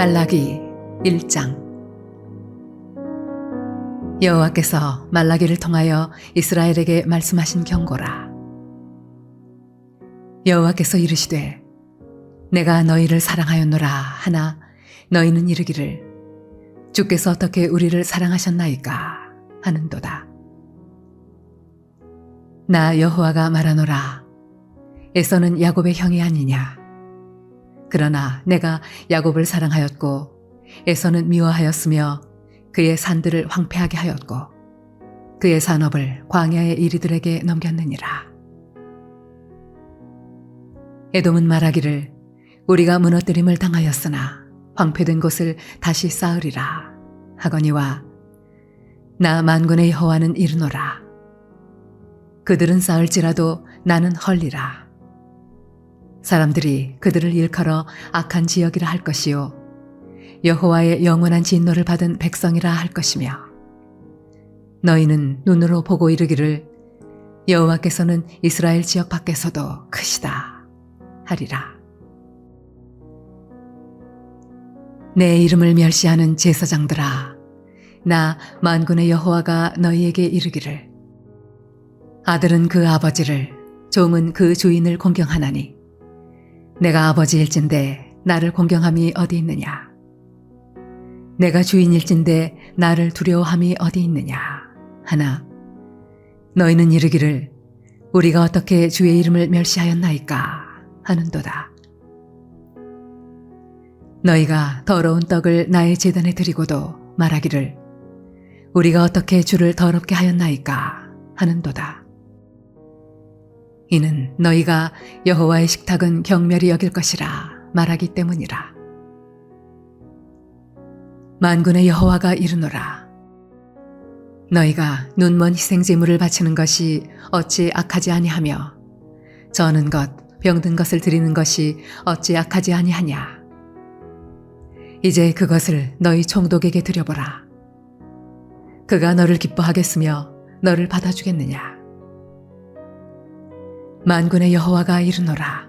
말라기 1장. 여호와께서 말라기를 통하여 이스라엘에게 말씀하신 경고라. 여호와께서 이르시되 내가 너희를 사랑하였노라 하나 너희는 이르기를 주께서 어떻게 우리를 사랑하셨나이까 하는도다. 나 여호와가 말하노라. 에서는 야곱의 형이 아니냐 그러나 내가 야곱을 사랑하였고 에서는 미워하였으며 그의 산들을 황폐하게 하였고 그의 산업을 광야의 이리들에게 넘겼느니라. 에돔은 말하기를 우리가 무너뜨림을 당하였으나 황폐된 곳을 다시 쌓으리라 하거니와 나 만군의 여호와는 이르노라 그들은 쌓을지라도 나는 헐리라 사람들이 그들을 일컬어 악한 지역이라 할 것이요. 여호와의 영원한 진노를 받은 백성이라 할 것이며 너희는 눈으로 보고 이르기를 여호와께서는 이스라엘 지역 밖에서도 크시다 하리라. 내 이름을 멸시하는 제사장들아 나 만군의 여호와가 너희에게 이르기를. 아들은 그 아버지를 종은 그 주인을 공경하나니 내가 아버지일진데 나를 공경함이 어디 있느냐? 내가 주인일진데 나를 두려워함이 어디 있느냐? 하나 너희는 이르기를 우리가 어떻게 주의 이름을 멸시하였나이까 하는도다. 너희가 더러운 떡을 나의 제단에 드리고도 말하기를 우리가 어떻게 주를 더럽게 하였나이까 하는도다. 이는 너희가 여호와의 식탁은 경멸이 여길 것이라 말하기 때문이라. 만군의 여호와가 이르노라. 너희가 눈먼 희생 제물을 바치는 것이 어찌 악하지 아니하며 저는 것 병든 것을 드리는 것이 어찌 악하지 아니하냐. 이제 그것을 너희 총독에게 드려보라. 그가 너를 기뻐하겠으며 너를 받아주겠느냐. 만군의 여호와가 이르노라.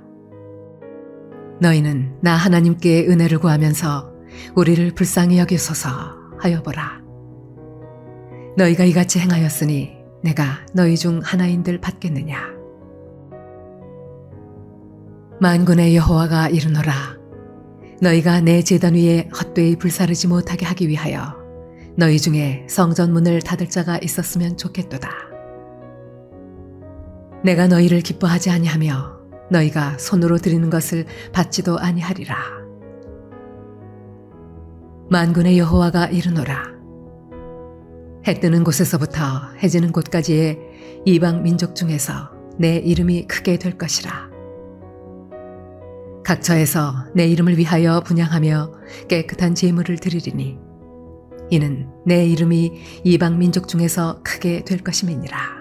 너희는 나 하나님께 은혜를 구하면서 우리를 불쌍히 여기소서 하여 보라. 너희가 이같이 행하였으니 내가 너희 중 하나인들 받겠느냐. 만군의 여호와가 이르노라. 너희가 내 제단 위에 헛되이 불사르지 못하게 하기 위하여 너희 중에 성전 문을 닫을 자가 있었으면 좋겠도다. 내가 너희를 기뻐하지 아니하며 너희가 손으로 드리는 것을 받지도 아니하리라. 만군의 여호와가 이르노라. 해 뜨는 곳에서부터 해지는 곳까지의 이방 민족 중에서 내 이름이 크게 될 것이라. 각처에서 내 이름을 위하여 분양하며 깨끗한 제물을 드리리니 이는 내 이름이 이방 민족 중에서 크게 될 것임이니라.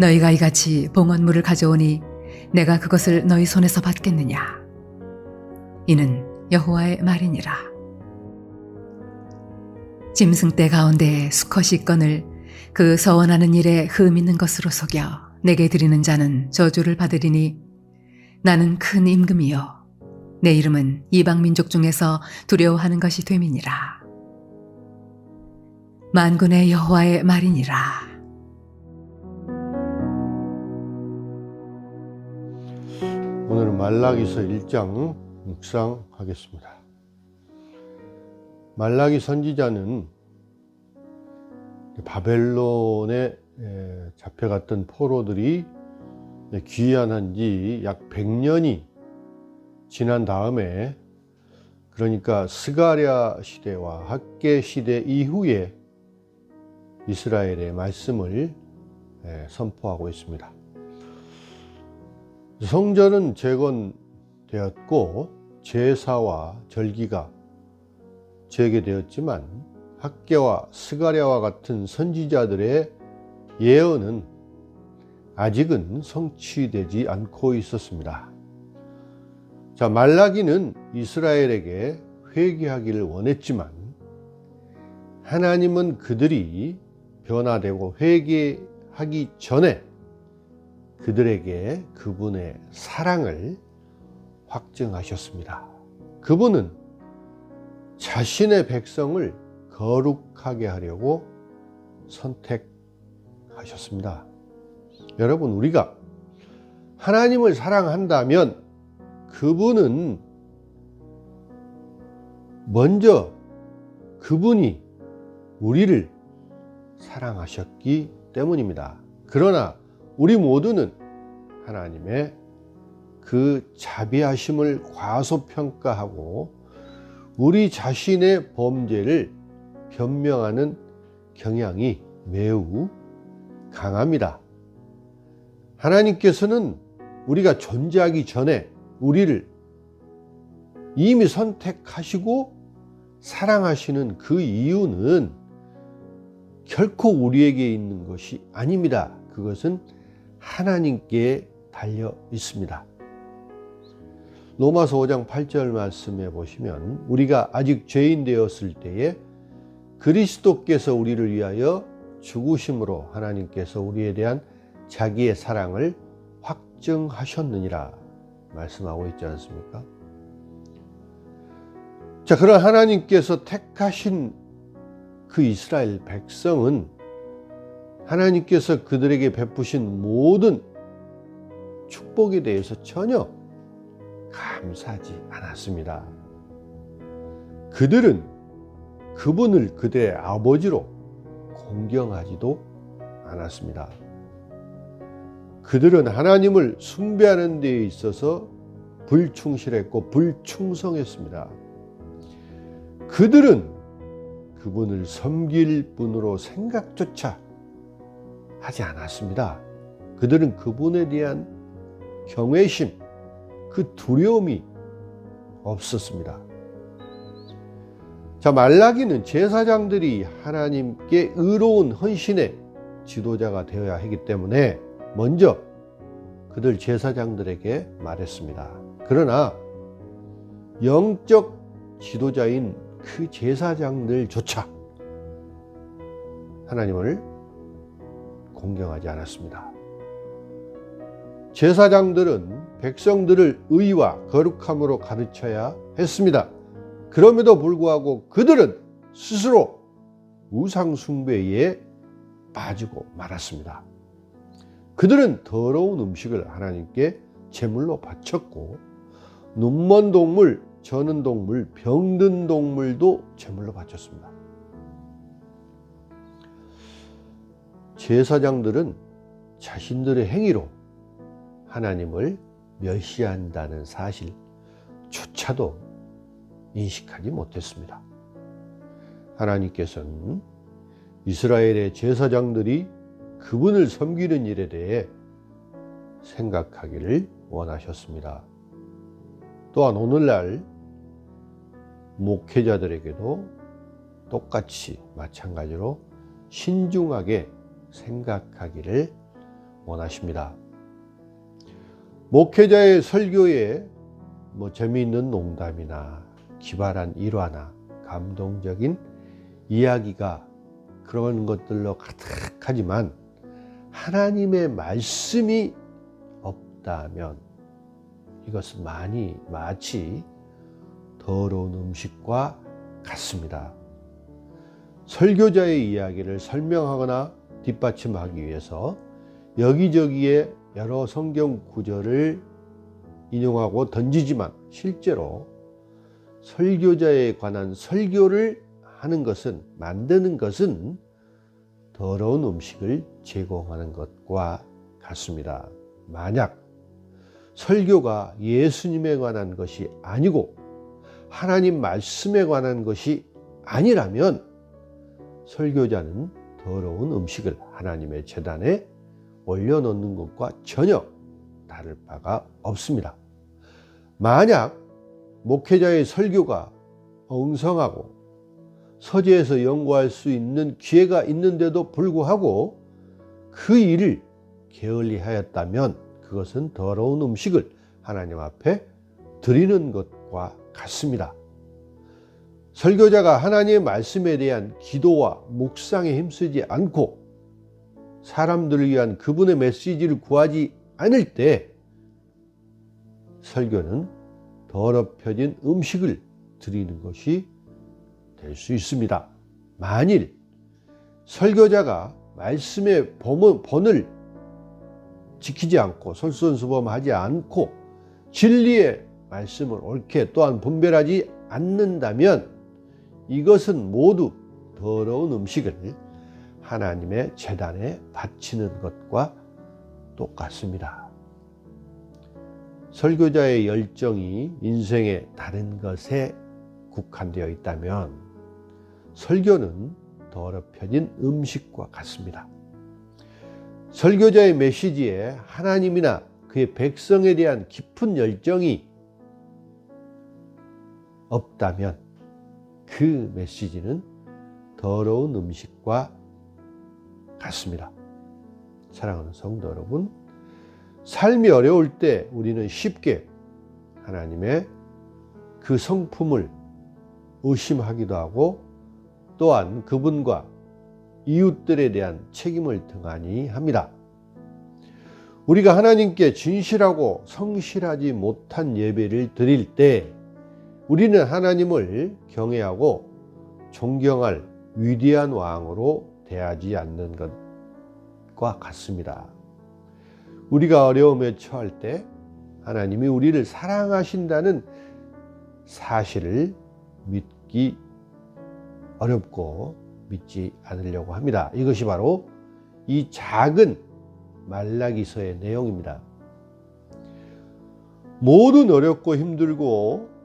너희가 이같이 봉헌물을 가져오니 내가 그것을 너희 손에서 받겠느냐? 이는 여호와의 말이니라. 짐승 떼 가운데 수컷이 건을 그 서원하는 일에 흠 있는 것으로 속여 내게 드리는 자는 저주를 받으리니 나는 큰 임금이요 내 이름은 이방 민족 중에서 두려워하는 것이 됨이니라. 만군의 여호와의 말이니라. 말라기서 1장 묵상하겠습니다. 말라기 선지자는 바벨론에 잡혀갔던 포로들이 귀환한 지 약 100년이 지난 다음에 그러니까 스가랴 시대와 학계 시대 이후에 이스라엘의 말씀을 선포하고 있습니다. 성전은 재건되었고 제사와 절기가 재개되었지만 학계와 스가랴와 같은 선지자들의 예언은 아직은 성취되지 않고 있었습니다. 자, 말라기는 이스라엘에게 회개하기를 원했지만 하나님은 그들이 변화되고 회개하기 전에 그들에게 그분의 사랑을 확증하셨습니다. 그분은 자신의 백성을 거룩하게 하려고 선택하셨습니다. 여러분, 우리가 하나님을 사랑한다면 그분은 먼저 그분이 우리를 사랑하셨기 때문입니다. 그러나 우리 모두는 하나님의 그 자비하심을 과소평가하고 우리 자신의 범죄를 변명하는 경향이 매우 강합니다. 하나님께서는 우리가 존재하기 전에 우리를 이미 선택하시고 사랑하시는 그 이유는 결코 우리에게 있는 것이 아닙니다. 그것은 하나님께 달려 있습니다. 로마서 5장 8절 말씀에 보시면 우리가 아직 죄인 되었을 때에 그리스도께서 우리를 위하여 죽으심으로 하나님께서 우리에 대한 자기의 사랑을 확증하셨느니라 말씀하고 있지 않습니까? 자, 그런 하나님께서 택하신 그 이스라엘 백성은 하나님께서 그들에게 베푸신 모든 축복에 대해서 전혀 감사하지 않았습니다. 그들은 그분을 그들의 아버지로 공경하지도 않았습니다. 그들은 하나님을 숭배하는 데 있어서 불충실했고 불충성했습니다. 그들은 그분을 섬길 분으로 생각조차 하지 않았습니다. 그들은 그분에 대한 경외심, 그 두려움이 없었습니다. 자, 말라기는 제사장들이 하나님께 의로운 헌신의 지도자가 되어야 하기 때문에 먼저 그들 제사장들에게 말했습니다. 그러나 영적 지도자인 그 제사장들조차 하나님을 공경하지 않았습니다. 제사장들은 백성들을 의와 거룩함으로 가르쳐야 했습니다. 그럼에도 불구하고 그들은 스스로 우상숭배에 빠지고 말았습니다. 그들은 더러운 음식을 하나님께 제물로 바쳤고 눈먼 동물, 저는 동물, 병든 동물도 제물로 바쳤습니다. 제사장들은 자신들의 행위로 하나님을 멸시한다는 사실 조차도 인식하지 못했습니다. 하나님께서는 이스라엘의 제사장들이 그분을 섬기는 일에 대해 생각하기를 원하셨습니다. 또한 오늘날 목회자들에게도 똑같이 마찬가지로 신중하게 생각하기를 원하십니다. 목회자의 설교에 뭐 재미있는 농담이나 기발한 일화나 감동적인 이야기가 그런 것들로 가득하지만 하나님의 말씀이 없다면 이것은 많이 마치 더러운 음식과 같습니다. 설교자의 이야기를 설명하거나 뒷받침하기 위해서 여기저기에 여러 성경 구절을 인용하고 던지지만 실제로 설교자에 관한 설교를 하는 것은 만드는 것은 더러운 음식을 제공하는 것과 같습니다. 만약 설교가 예수님에 관한 것이 아니고 하나님 말씀에 관한 것이 아니라면 설교자는 더러운 음식을 하나님의 재단에 올려놓는 것과 전혀 다를 바가 없습니다. 만약 목회자의 설교가 엉성하고 서재에서 연구할 수 있는 기회가 있는데도 불구하고 그 일을 게을리 하였다면 그것은 더러운 음식을 하나님 앞에 드리는 것과 같습니다. 설교자가 하나님의 말씀에 대한 기도와 묵상에 힘쓰지 않고 사람들을 위한 그분의 메시지를 구하지 않을 때 설교는 더럽혀진 음식을 드리는 것이 될 수 있습니다. 만일 설교자가 말씀의 범- 본을 지키지 않고 솔선수범하지 않고 진리의 말씀을 옳게 또한 분별하지 않는다면 이것은 모두 더러운 음식을 하나님의 재단에 바치는 것과 똑같습니다. 설교자의 열정이 인생의 다른 것에 국한되어 있다면 설교는 더럽혀진 음식과 같습니다. 설교자의 메시지에 하나님이나 그의 백성에 대한 깊은 열정이 없다면 그 메시지는 더러운 음식과 같습니다. 사랑하는 성도 여러분, 삶이 어려울 때 우리는 쉽게 하나님의 그 성품을 의심하기도 하고 또한 그분과 이웃들에 대한 책임을 등한히 합니다. 우리가 하나님께 진실하고 성실하지 못한 예배를 드릴 때 우리는 하나님을 경외하고 존경할 위대한 왕으로 대하지 않는 것과 같습니다. 우리가 어려움에 처할 때 하나님이 우리를 사랑하신다는 사실을 믿기 어렵고 믿지 않으려고 합니다. 이것이 바로 이 작은 말라기서의 내용입니다. 모든 어렵고 힘들고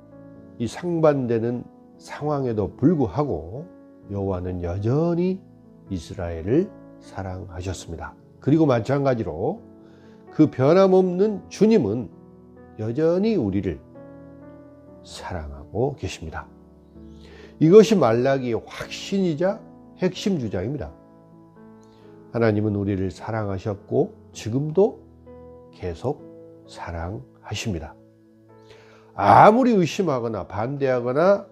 이 상반되는 상황에도 불구하고 여호와는 여전히 이스라엘을 사랑하셨습니다. 그리고 마찬가지로 그 변함없는 주님은 여전히 우리를 사랑하고 계십니다. 이것이 말라기의 확신이자 핵심 주장입니다. 하나님은 우리를 사랑하셨고 지금도 계속 사랑하십니다. 아무리 의심하거나 반대하거나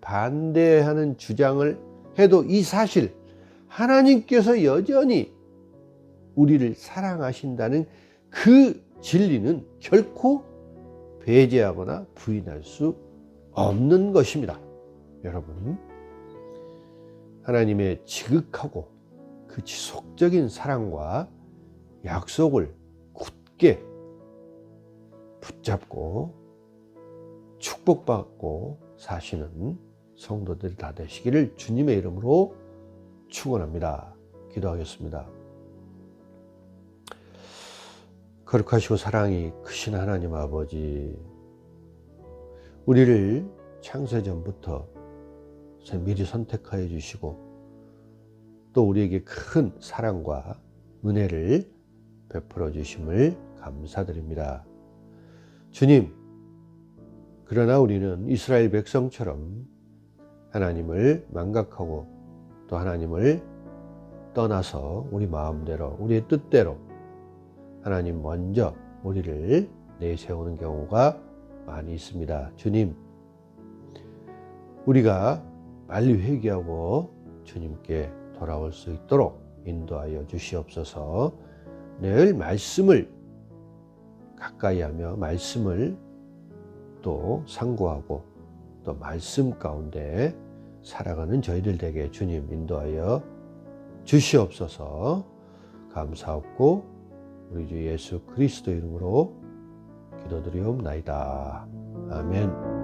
반대하는 주장을 해도 이 사실 하나님께서 여전히 우리를 사랑하신다는 그 진리는 결코 배제하거나 부인할 수 없는 것입니다. 여러분, 하나님의 지극하고 그 지속적인 사랑과 약속을 굳게 붙잡고 축복받고 사시는 성도들이 다 되시기를 주님의 이름으로 축원합니다. 기도하겠습니다. 거룩하시고 사랑이 크신 하나님 아버지, 우리를 창세전부터 미리 선택하여 주시고 또 우리에게 큰 사랑과 은혜를 베풀어 주심을 감사드립니다. 주님, 그러나 우리는 이스라엘 백성처럼 하나님을 망각하고 또 하나님을 떠나서 우리 마음대로, 우리의 뜻대로 하나님 먼저 우리를 내세우는 경우가 많이 있습니다. 주님, 우리가 빨리 회개하고 주님께 돌아올 수 있도록 인도하여 주시옵소서. 늘 말씀을 가까이 하며 말씀을 또 상고하고 또 말씀 가운데 살아가는 저희들 되게 주님 인도하여 주시옵소서. 감사하고 우리 주 예수 그리스도 이름으로 기도드리옵나이다. 아멘.